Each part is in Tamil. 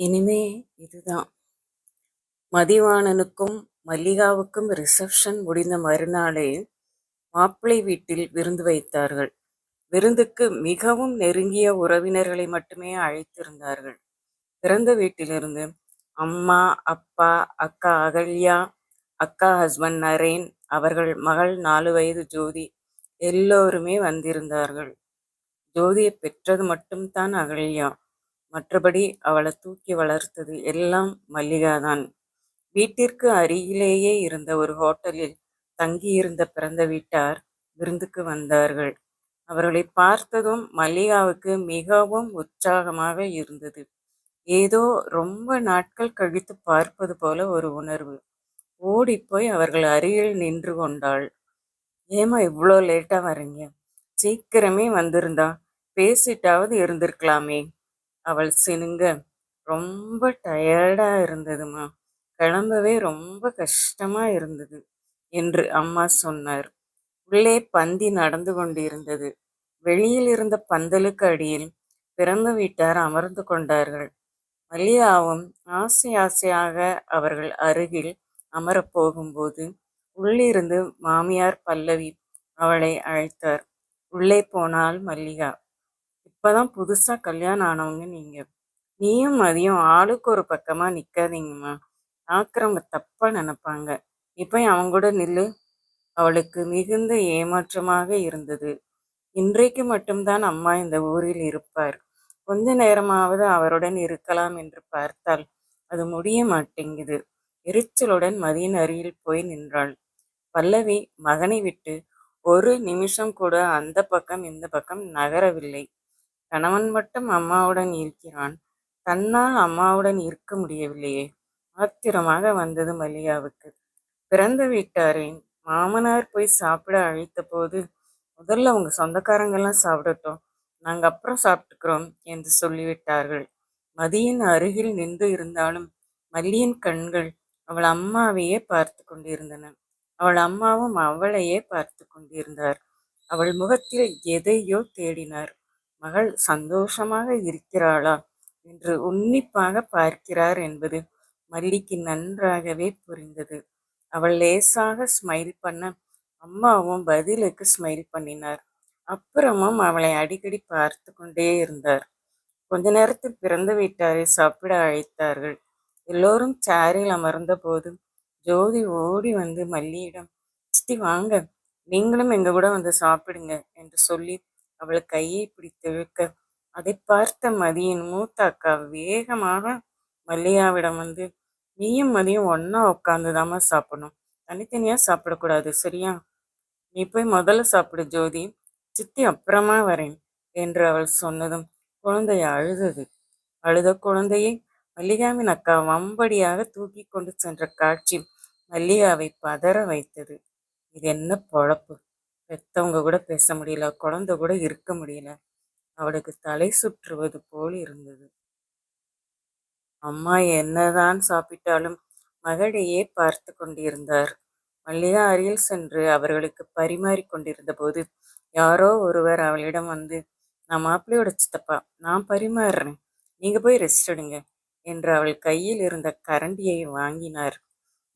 இனிமே இதுதான். மதிவாணனுக்கும் மல்லிகாவுக்கும் ரிசப்ஷன் முடிந்த மறுநாளே மாப்பிள்ளை வீட்டில் விருந்து வைத்தார்கள். விருந்துக்கு மிகவும் நெருங்கிய உறவினர்களை மட்டுமே அழைத்திருந்தார்கள். பிறந்த வீட்டிலிருந்து அம்மா, அப்பா, அக்கா அகல்யா, அக்கா ஹஸ்பண்ட் நரேன், அவர்கள் மகள் நாலு வயது ஜோதி எல்லோருமே வந்திருந்தார்கள். ஜோதியை பெற்றது மட்டும்தான் அகல்யா. மற்றபடி அவளை தூக்கி வளர்த்தது எல்லாம் மல்லிகாதான். வீட்டிற்கு அருகிலேயே இருந்த ஒரு ஹோட்டலில் தங்கியிருந்த பிறந்த வீட்டார் விருந்துக்கு வந்தார்கள். அவர்களை பார்த்ததும் மல்லிகாவுக்கு மிகவும் உற்சாகமாக இருந்தது. ஏதோ ரொம்ப நாட்கள் கழித்து பார்ப்பது போல ஒரு உணர்வு. ஓடிப்போய் அவர்கள் அருகில் நின்று கொண்டாள். ஏம்மா இவ்வளோ லேட்டாக வர்றீங்க? சீக்கிரமே வந்திருந்தா பேசிட்டாவது இருந்திருக்கலாமே. அவள் சினுங்க, ரொம்ப டயர்டா இருந்ததுமா. கிளம்பவே ரொம்ப கஷ்டமா இருந்தது என்று அம்மா சொன்னார். உள்ளே பந்தி நடந்து கொண்டிருந்தது. வெளியில் இருந்த பந்தலுக்கு அடியில் பிறந்த வீட்டார் அமர்ந்து கொண்டார்கள். மல்லியாவும் ஆசை ஆசையாக அவர்கள் அருகில் அமரப் போகும்போது உள்ளிருந்து மாமியார் பல்லவி அவளை அழைத்தார். உள்ளே போனால் மல்லிகா. இப்பதான் புதுசா கல்யாணம் ஆனவங்க நீங்க. நீயும் மதியம் ஆளுக்கு ஒரு பக்கமா நிக்காதீங்கம்மா. ஆக்கிரம தப்பா நினைப்பாங்க. இப்போ அவங்க கூட நில்லு. அவளுக்கு மிகுந்த ஏமாற்றமாக இருந்தது. இன்றைக்கு மட்டும்தான் அம்மா இந்த ஊரில் இருப்பார். கொஞ்ச நேரமாவது அவருடன் இருக்கலாம் என்று பார்த்தால் அது முடிய மாட்டேங்குது. எரிச்சலுடன் மதியின் அருகில் போய் நின்றாள். பல்லவி மகனை விட்டு ஒரு நிமிஷம் கூட அந்த பக்கம் இந்த பக்கம் நகரவில்லை. கணவன் மட்டும் அம்மாவுடன் இருக்கிறான். தன்னால் அம்மாவுடன் இருக்க முடியவில்லையே. ஆத்திரமாக வந்தது மல்லிகாவுக்கு. பிறந்த வீட்டாரின் மாமனார் போய் சாப்பிட அழைத்தபோது முதல்ல அவங்க சொந்தக்காரங்கெல்லாம் சாப்பிடட்டும். நாங்கள் அப்புறம் சாப்பிட்டுக்கிறோம் என்று சொல்லிவிட்டார்கள். மதியின் அருகில் நின்று இருந்தாலும் மல்லியின் கண்கள் அவள் அம்மாவையே பார்த்து கொண்டிருந்தன. அவள் அம்மாவும் அவளையே பார்த்து கொண்டிருந்தார். அவள் முகத்தில் எதையோ தேடினார். மகள் சந்தோஷமாக இருக்கிறாளா என்று உன்னிப்பாக பார்க்கிறார் என்பது மல்லிக்கு நன்றாகவே புரிந்தது. அவள் லேசாக ஸ்மைல் பண்ண அம்மாவும் பதிலுக்கு ஸ்மைல் பண்ணினார். அப்புறமும் அவளை அடிக்கடி பார்த்து கொண்டே இருந்தார். கொஞ்ச நேரத்தில் பிறந்து வீட்டாரை சாப்பிட அழைத்தார்கள். எல்லோரும் சேரில் அமர்ந்த போது ஜோதி ஓடி வந்து மல்லியிடம் சித்தி வாங்க நீங்களும் எங்க கூட வந்து சாப்பிடுங்க என்று சொல்லி அவள் கையை பிடித்து இழுக்க. அதை பார்த்த மதியின் மூத்த அக்கா வேகமாக மல்லிகாவிடம் வந்து நீயும் மதியம் ஒண்ணா உட்காந்துதாம்மா சாப்பிடணும். தனித்தனியா சாப்பிடக்கூடாது சரியா? நீ போய் முதல்ல சாப்பிடு ஜோதி. சித்தி அப்புறமா வரேன் என்று அவள் சொன்னதும் குழந்தை அழுதது. அழுத குழந்தையை மல்லிகாவின் அக்கா வம்படியாக தூக்கி கொண்டு சென்ற காட்சி மல்லிகாவை பதற வைத்தது. இது என்ன பொழப்பு? பெத்தவங்க கூட பேச முடியல குழந்தை கூட இருக்க முடியல. அவளுக்கு தலை சுற்றுவது போல் இருந்தது. அம்மா என்னதான் சாப்பிட்டாலும் மகளையே பார்த்து கொண்டிருந்தார். மல்லிகா அருகில் சென்று அவர்களுக்கு பரிமாறிக் கொண்டிருந்த போது யாரோ ஒருவர் அவளிடம் வந்து நான் மாப்பிள்ளையோட சித்தப்பா நான் பரிமாறுறேன். நீங்க போய் ரெஸ்ட் எடுங்க என்று அவள் கையில் இருந்த கரண்டியை வாங்கினார்.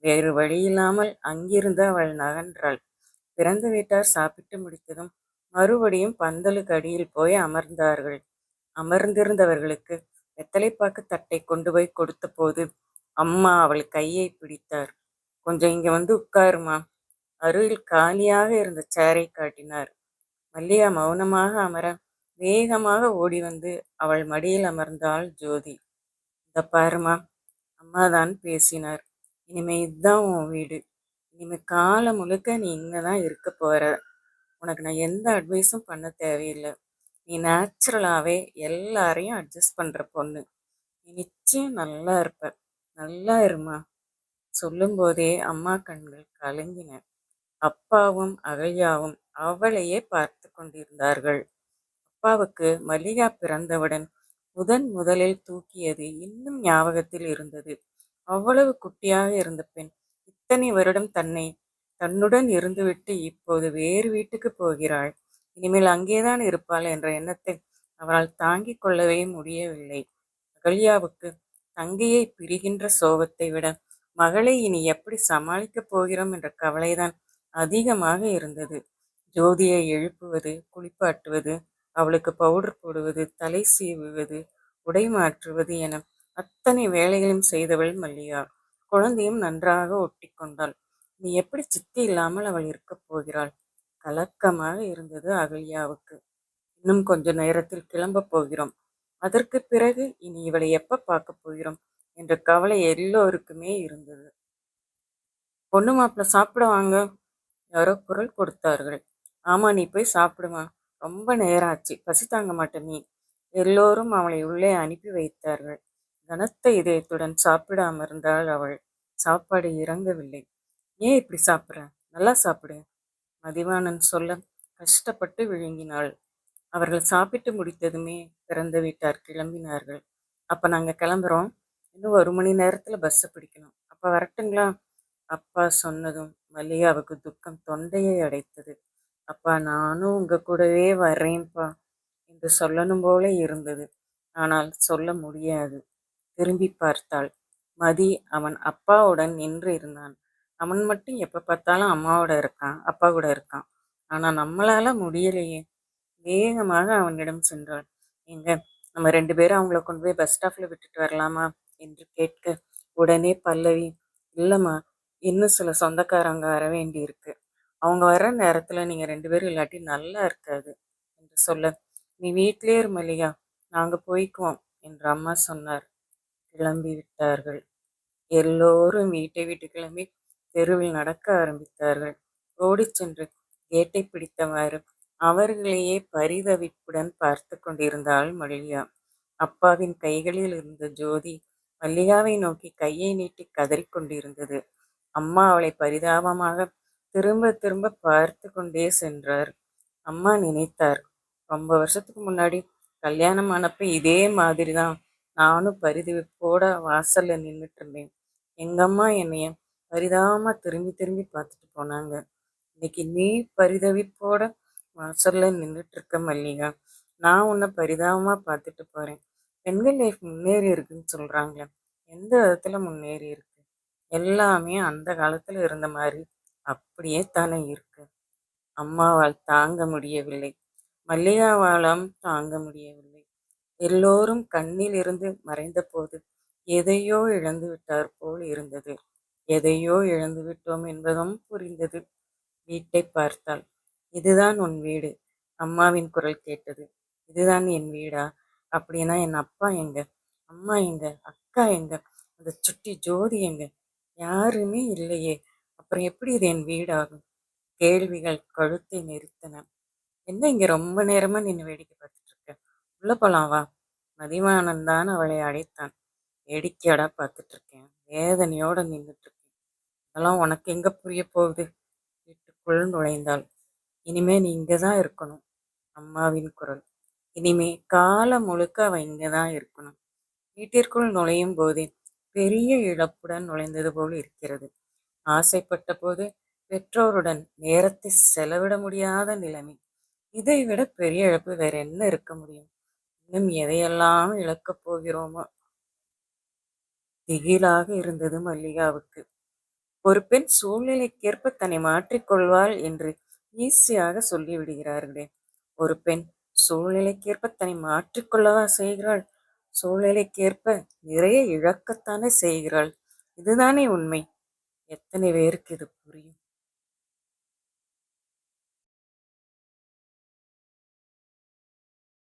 வேறு வழியில்லாமல் அங்கிருந்து அவள் நகன்றாள். பிறந்த வீட்டார் சாப்பிட்டு முடித்ததும் மறுபடியும் பந்தலுக்கு அடியில் போய் அமர்ந்தார்கள். அமர்ந்திருந்தவர்களுக்கு வெத்தலைப்பாக்கு தட்டை கொண்டு போய் கொடுத்த போது அம்மா அவள் கையை பிடித்தார். கொஞ்சம் இங்க வந்து உட்காருமா? அருகில் காலியாக இருந்த சேரை காட்டினார். மல்லிகா மௌனமாக அமர வேகமாக ஓடி வந்து அவள் மடியில் அமர்ந்தாள் ஜோதி. இந்த பாருமா அம்மாதான் பேசினார். இனிமே இதுதான் உன் வீடு. இனிமேல் காலம் முழுக்க நீ இங்கே தான் இருக்க போகிற உனக்கு நான் எந்த அட்வைஸும் பண்ண தேவையில்லை. நீ நேச்சுரலாகவே எல்லாரையும் அட்ஜஸ்ட் பண்ணுற பொண்ணு. நீ நிச்சயம் நல்லா இருப்ப. நல்லா இருமா? சொல்லும்போதே அம்மா கண்கள் கலங்கின. அப்பாவும் அகல்யாவும் அவளையே பார்த்து கொண்டிருந்தார்கள். அப்பாவுக்கு மல்லிகா பிறந்தவுடன் முதன் முதலில் தூக்கியது இன்னும் ஞாபகத்தில் இருந்தது. அவ்வளவு குட்டியாக இருந்த பெண் இத்தனை வருடம் தன்னை தன்னுடன் இருந்துவிட்டு இப்போது வேறு வீட்டுக்கு போகிறாள். இனிமேல் அங்கேதான் இருப்பாள் என்ற எண்ணத்தை அவரால் தாங்கிக் கொள்ளவே முடியவில்லை. அகல்யாவுக்கு தங்கையை பிரிகின்ற சோகத்தை விட மகளை இனி எப்படி சமாளிக்கப் போகிறோம் என்ற கவலைதான் அதிகமாக இருந்தது. ஜோதியை எழுப்புவது குளிப்பாட்டுவது அவளுக்கு பவுடர் போடுவது தலை சீவுவது உடை மாற்றுவது என அத்தனை வேலைகளையும் செய்தவள் மல்லிகா. குழந்தையும் நன்றாக ஒட்டி கொண்டாள் நீ எப்படி சித்தி இல்லாமல் அவள் இருக்கப் போகிறாள்? கலக்கமாக இருந்தது அகல்யாவுக்கு. இன்னும் கொஞ்ச நேரத்தில் கிளம்பப் போகிறோம். அதற்கு பிறகு இனி இவளை எப்ப பார்க்க போகிறோம்? என்ற கவலை எல்லோருக்குமே இருந்தது. பொண்ணு மாப்பிள்ள சாப்பிட வாங்க. யாரோ குரல் கொடுத்தார்கள். ஆமா நீ போய் சாப்பிடுமா. ரொம்ப நேரம் ஆச்சு பசி தாங்க மாட்டேன் நீ. எல்லோரும் அவளை உள்ளே அனுப்பி வைத்தார்கள். கனத்த இதயத்துடன் சாப்பிடாம இருந்தாள் அவள். சாப்பாடு இறங்கவில்லை. ஏன் இப்படி சாப்பிட்ற? நல்லா சாப்பிடு. மதிவாணன் சொல்ல கஷ்டப்பட்டு விழுங்கினாள். அவர்கள் சாப்பிட்டு முடித்ததுமே பிறந்த வீட்டார் கிளம்பினார்கள். அப்போ நாங்கள் கிளம்புறோம். இன்னும் ஒரு மணி நேரத்தில் பஸ்ஸை பிடிக்கணும். அப்போ வரட்டுங்களா? அப்பா சொன்னதும் மல்லிகாவுக்கு துக்கம் தொண்டையை அடைத்தது. அப்பா நானும் உங்க கூடவே வர்றேன்ப்பா என்று சொல்லணும் போல இருந்தது. ஆனால் சொல்ல முடியாது. திரும்பி பார்த்தாள். மதி அவன் அப்பாவுடன் நின்று இருந்தான். அவன் மட்டும் எப்போ பார்த்தாலும் அம்மாவோட இருக்கான் அப்பா கூட இருக்கான். ஆனால் நம்மளால முடியலையே. வேகமாக அவனிடம் சென்றாள். எங்க நம்ம ரெண்டு பேரும் அவங்கள கொண்டு போய் பஸ் ஸ்டாப்ல விட்டுட்டு வரலாமா? என்று கேட்க உடனே பல்லவி இல்லைம்மா இன்னும் சில சொந்தக்காரங்க வர வேண்டி இருக்கு அவங்க வர்ற நேரத்தில் நீங்கள் ரெண்டு பேரும் இல்லாட்டி நல்லா இருக்காது என்று சொல்ல நீ வீட்டிலே இருமலையா நாங்கள் போய்க்குவோம் என்று அம்மா சொன்னார். கிளம்பி விட்டார்கள் எல்லோரும் வீட்டை விட்டு கிளம்பி தெருவில் நடக்க ஆரம்பித்தார்கள். ஓடிச் சென்று கேட்டை பிடித்தவாறு அவர்களையே பரிதவிப்புடன் பார்த்து கொண்டிருந்தாள் மல்லிகா. அப்பாவின் கைகளில் இருந்த ஜோதி மல்லிகாவை நோக்கி கையை நீட்டி கதறிக்கொண்டிருந்தது அம்மா அவளை பரிதாபமாக திரும்ப திரும்ப பார்த்து கொண்டே சென்றார். அம்மா நினைத்தார் ரொம்ப வருஷத்துக்கு முன்னாடி கல்யாணம் ஆனப்ப இதே மாதிரி தான் நானும் பரிதவிப்போட வாசல்ல நின்றுட்டு இருந்தேன் எங்கம்மா என்னைய பரிதாபமா திரும்பி திரும்பி பார்த்துட்டு போனாங்க. இன்னைக்கு நீ பரிதவிப்போட வாசல்ல நின்றுட்டு இருக்க மல்லிகா. நான் உன்னை பரிதாபமா பார்த்துட்டு போறேன். பெண்கள் லைஃப் முன்னேறி இருக்குன்னு சொல்கிறாங்களே எந்த விதத்தில் முன்னேறி இருக்கு? எல்லாமே அந்த காலத்தில் இருந்த மாதிரி அப்படியே தானே இருக்கு. அம்மாவால் தாங்க முடியவில்லை. மல்லிகாவாலும் தாங்க முடியவில்லை. எல்லோரும் கண்ணில் இருந்து மறைந்தபோது எதையோ இழந்து விட்டார் போல் இருந்தது. எதையோ இழந்து விட்டோம் என்பதும் புரிந்தது. வீட்டை பார்த்தாள். இதுதான் உன் வீடு. அம்மாவின் குரல் கேட்டது. இதுதான் என் வீடா? அப்படின்னா என் அப்பா எங்க? அம்மா எங்க? அக்கா எங்க? அந்த சுட்டி ஜோதி எங்க? யாருமே இல்லையே. அப்புறம் எப்படி இது என் வீடாகும்? கேள்விகள் கழுத்தை நிறுத்தின என்ன இங்க ரொம்ப நேரமா நின்று வேடிக்கை பார்த்து உள்ள போலாம் வா. மதிவானன் தான் அவளை அழைத்தான் வேடிக்கையாடா பார்த்துட்டு இருக்கேன் வேதனையோட நின்றுட்டு இருக்கேன் அதெல்லாம் உனக்கு எங்க புரிய போகுது? வீட்டுக்குள் நுழைந்தாள். இனிமே நீ இங்கே தான் இருக்கணும். அம்மாவின் குரல். இனிமே காலம் முழுக்க அவள் இங்கே தான் இருக்கணும். வீட்டிற்குள் நுழையும் போதே பெரிய இழப்புடன் நுழைந்தது போல் இருக்கிறது. ஆசைப்பட்ட போது பெற்றோருடன் நேரத்தை செலவிட முடியாத நிலைமை. இதை விட பெரிய இழப்பு வேற என்ன இருக்க முடியும்? இன்னும் எதையெல்லாம் இழக்கப் போகிறோமோ? திகிலாக இருந்தது மல்லிகாவுக்கு. ஒரு பெண் சூழ்நிலைக்கேற்ப தன்னை மாற்றிக்கொள்வாள் என்று ஈஸியாக சொல்லிவிடுகிறார்களே. ஒரு பெண் சூழ்நிலைக்கேற்ப தன்னை மாற்றிக்கொள்ளவா செய்கிறாள்? சூழ்நிலைக்கேற்ப நிறைய இழக்கத்தானே செய்கிறாள்? இதுதானே உண்மை. எத்தனை பேருக்கு இது புரியும்?